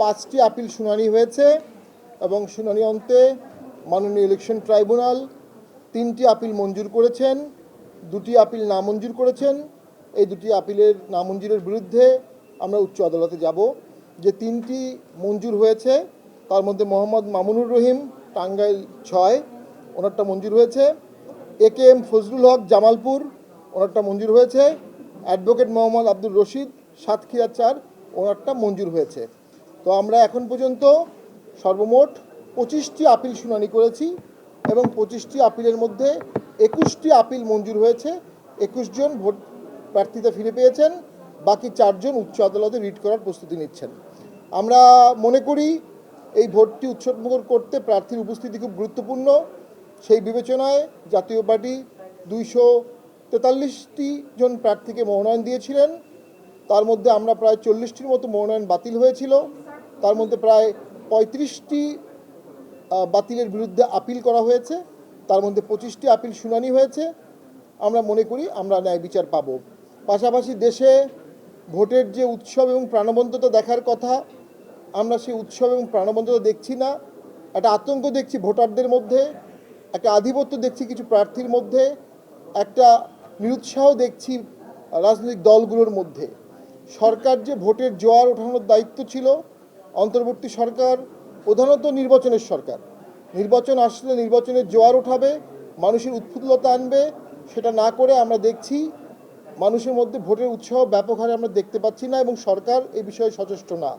পাঁচটি আপিল শুনানি হয়েছে এবং শুনানি অন্তে মাননীয় ইলেকশন ট্রাইব্যুনাল তিনটি আপিল মঞ্জুর করেছেন, দুটি আপিল নামঞ্জুর করেছেন। এই দুটি আপিলের নামঞ্জুরের বিরুদ্ধে আমরা উচ্চ আদালতে যাব। যে তিনটি মঞ্জুর হয়েছে, তার মধ্যে মোহাম্মদ মামুনুর রহিম, টাঙ্গাইল ছয়, ওনারটা মঞ্জুর হয়েছে। A K M Fazlul Haque, Jamalpur, ওনারটা মঞ্জুর হয়েছে। অ্যাডভোকেট মোহাম্মদ আব্দুল রশিদ, সাতক্ষীরা চার, ওনারটা মঞ্জুর হয়েছে। তো আমরা এখন পর্যন্ত সর্বমোট পঁচিশটি আপিল শুনানি করেছি এবং পঁচিশটি আপিলের মধ্যে একুশটি আপিল মঞ্জুর হয়েছে। একুশ জন ভোট প্রার্থীতা ফিরে পেয়েছেন, বাকি চারজন উচ্চ আদালতে রিট করার প্রস্তুতি নিচ্ছেন। আমরা মনে করি এই ভোটটি উৎসবমুখর করতে প্রার্থীর উপস্থিতি খুব গুরুত্বপূর্ণ। সেই বিবেচনায় জাতীয় পার্টি দুইশো তেতাল্লিশটি জন প্রার্থীকে মনোনয়ন দিয়েছিলেন। তার মধ্যে আমরা প্রায় চল্লিশটির মতো মনোনয়ন বাতিল হয়েছিল। তার মধ্যে প্রায় পঁয়ত্রিশটি বাতিলের বিরুদ্ধে আপিল করা হয়েছে। তার মধ্যে পঁচিশটি আপিল শুনানি হয়েছে। আমরা মনে করি আমরা ন্যায় বিচার পাব। পাশাপাশি দেশে ভোটের যে উৎসব এবং প্রাণবন্ততা দেখার কথা, আমরা সেই উৎসব এবং প্রাণবন্ততা দেখছি না। একটা আতঙ্ক দেখছি ভোটারদের মধ্যে, একটা আধিপত্য দেখছি কিছু প্রার্থীর মধ্যে, একটা নিরুৎসাহ দেখছি রাজনৈতিক দলগুলোর মধ্যে। সরকার যে ভোটের জোয়ার ওঠানোর দায়িত্ব ছিল অন্তর্বর্তী সরকার, প্রধানত নির্বাচনের সরকার। নির্বাচন আসলে নির্বাচনের জোয়ার উঠাবে, মানুষের উৎফুল্লতা আনবে, সেটা না করে আমরা দেখছি মানুষের মধ্যে ভোটের উৎসাহ ব্যাপক হারে আমরা দেখতে পাচ্ছি না এবং সরকার এ বিষয়ে সচেষ্ট না।